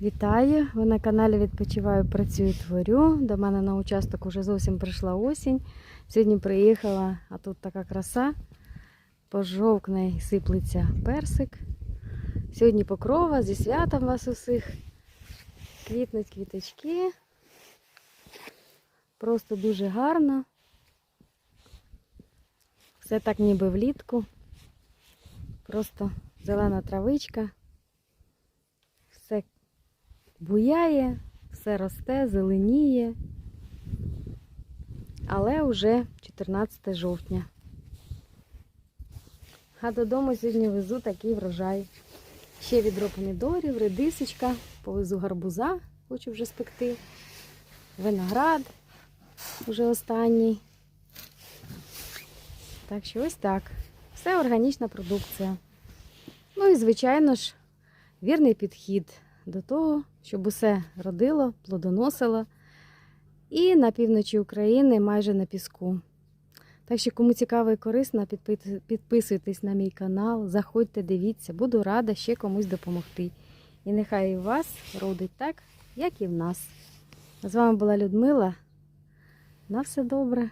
Вітаю! Ви на каналі Відпочиваю, працюю, творю. До мене на участок уже зовсім прийшла осінь. Сьогодні приїхала, а тут така краса. Пожовкне і сиплеться персик. Сьогодні покрова зі святом вас усіх. Квітнуть квіточки. Просто дуже гарно. Все так ніби влітку. Просто зелена травичка. Буяє, все росте, зеленіє. Але вже 14 жовтня. А додому сьогодні везу такий врожай. Ще відро помідорів, редисочка, повезу гарбуза, хочу вже спекти. Виноград вже останній. Так що ось так. Все органічна продукція. Ну і, звичайно ж, вірний підхід до того, щоб усе родило, плодоносило. І на півночі України майже на піску. Так що, кому цікаво і корисно, підписуйтесь на мій канал, заходьте, дивіться, буду рада ще комусь допомогти. І нехай і вас родить так, як і в нас. З вами була Людмила. На все добре.